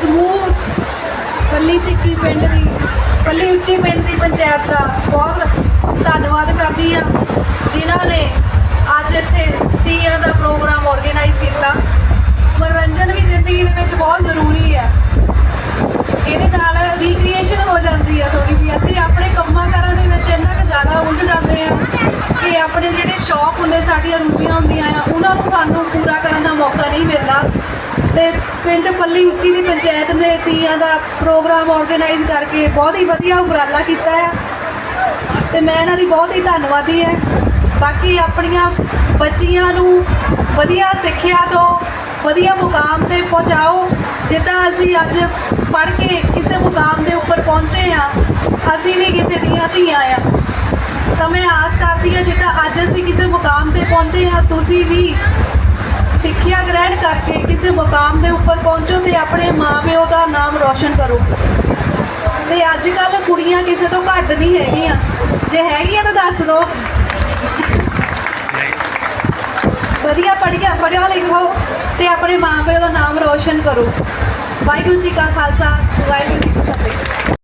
ਸਮੂਹ ਪੱਲੀ ਚਿੱਕੀ ਪਿੰਡ ਦੀ, ਪੱਲੀ ਉੱਚੀ ਪਿੰਡ ਦੀ ਪੰਚਾਇਤ ਦਾ ਬਹੁਤ ਧੰਨਵਾਦ ਕਰਦੀ ਆ ਜਿਨ੍ਹਾਂ ਨੇ ਅੱਜ ਇੱਥੇ ਤੀਆਂ ਦਾ ਪ੍ਰੋਗਰਾਮ ਆਰਗੇਨਾਈਜ਼ ਕੀਤਾ। ਮਨੋਰੰਜਨ ਵੀ ਜ਼ਿੰਦਗੀ ਦੇ ਵਿੱਚ ਬਹੁਤ ਜ਼ਰੂਰੀ ਹੈ। ਇਹਦੇ ਨਾਲ ਰੀਕ੍ਰੀਏਸ਼ਨ ਹੋ ਜਾਂਦੀ ਆ ਥੋੜੀ ਜਿਹੀ। ਅਸੀਂ ਆਪਣੇ ਕੰਮਾਂ ਕਾਰਾਂ ਦੇ ਵਿੱਚ ਇੰਨਾ ਕੁ ਜ਼ਿਆਦਾ ਉਲਝ ਜਾਂਦੇ ਆ ਕਿ ਆਪਣੇ ਜਿਹੜੇ ਸ਼ੌਕ ਹੁੰਦੇ, ਸਾਡੀਆਂ ਰੁਚੀਆਂ ਹੁੰਦੀਆਂ ਆ, ਉਹਨਾਂ ਨੂੰ ਸਾਨੂੰ ਪੂਰਾ ਕਰਨ ਤੇ ਪਿੰਡ ਪੱਲੀ ਉੱਚੀ ਦੀ ਪੰਚਾਇਤ ਨੇ ਤੀਆਂ ਦਾ ਪ੍ਰੋਗਰਾਮ ਆਰਗੇਨਾਈਜ਼ ਕਰਕੇ ਬਹੁਤ ਹੀ ਵਧੀਆ ਉਪਰਾਲਾ ਕੀਤਾ ਹੈ। ਤੇ ਮੈਂ ਇਹਨਾਂ ਦੀ ਬਹੁਤ ਹੀ ਧੰਨਵਾਦੀ ਹੈ। ਬਾਕੀ ਆਪਣੀਆਂ ਬੱਚੀਆਂ ਨੂੰ ਵਧੀਆ ਸਿੱਖਿਆ ਦਿਓ, ਵਧੀਆ ਮੁਕਾਮ ਤੇ ਪਹੁੰਚਾਓ। ਜਿੱਦਾਂ ਅਸੀਂ ਅੱਜ ਪੜ੍ਹ ਕੇ ਕਿਸੇ ਮੁਕਾਮ ਦੇ ਉੱਪਰ ਪਹੁੰਚੇ ਆ ਅਸੀਂ ਵੀ ਕਿਸੇ ਦੀਆਂ ਧੀਆਂ ਆ ਤਾਂ ਮੈਂ ਆਸ ਕਰਦੀ ਹਾਂ ਜਿੱਦਾਂ ਅੱਜ ਅਸੀਂ ਕਿਸੇ ਮੁਕਾਮ ਤੇ ਪਹੁੰਚੇ ਆ ਤੁਸੀਂ ਵੀ ਸਿੱਖਿਆ ਗ੍ਰਹਿਣ ਕਰਕੇ ਕਿਸੇ ਮੁਕਾਮ ਦੇ ਉੱਪਰ ਪਹੁੰਚੋ ਤੇ ਆਪਣੇ ਮਾਪਿਓ ਦਾ ਨਾਮ ਰੌਸ਼ਨ ਕਰੋ। ਤੇ ਅੱਜ ਕੱਲ ਕੁੜੀਆਂ ਕਿਸੇ ਤੋਂ ਘੱਟ ਨਹੀਂ ਹੈਗੀਆਂ। ਜੇ ਹੈਗੀਆਂ ਤਾਂ ਦੱਸ ਦਿਓ ਵਧੀਆ ਪੜ੍ਹਿਆ ਪੜ੍ਹਿਆ ਲਿਖੋ ਤੇ ਆਪਣੇ ਮਾਪਿਓ ਦਾ ਨਾਮ ਰੌਸ਼ਨ ਕਰੋ। ਵਾਹਿਗੁਰੂ ਜੀ ਕਾ ਖਾਲਸਾ, ਵਾਹਿਗੁਰੂ ਜੀ